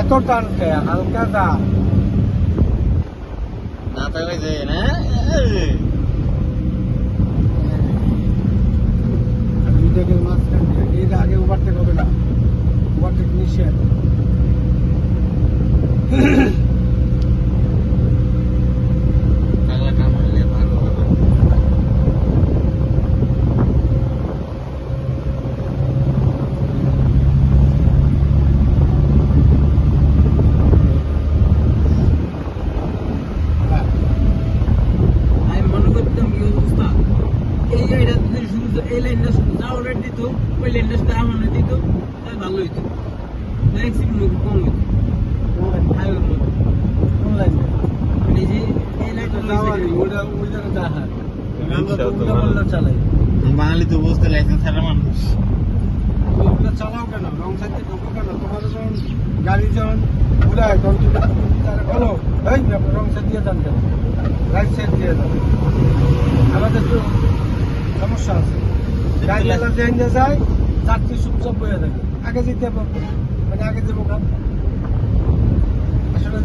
এত টানছে হালকা দা। না? থাকলে যে না দুইটাকে মাঝখান থেকে এটা আগে ওভারটেক হবে না। ওভারটেক নিষেধ কি অবস্থা এই গাড়িটা যদি শুরু এই লাইনটা না ওরা দিত ওই লাইনটা শুধু আমার দিত তাহলে ভালো হইতো। অ্যাক্সিডেন্ট কম হইতো। হাইওয়ের মধ্যে কোন লাইনে? মানে যে এই লাইনটা ওইটা ওই। পাল্টা চালাই। বাঙালি তো বুঝতে লাইসেন্স ছাড়া মানুষ। তুমি চালাও কেন? রং সাইডে ঢোকো কেন? তোমার যখন গাড়ি যখন ঘুরায় তখন তুমি বলো এই রং সাইড দিয়ে যান কেন? রাইট সাইড দিয়ে যান। সমস্যা আছে। গাড়ি এলা দিয়ে যায় চারটি চুপচাপ বয়ে থাকে আগে যেতে পারব মানে আগে দেবো কাম আসলে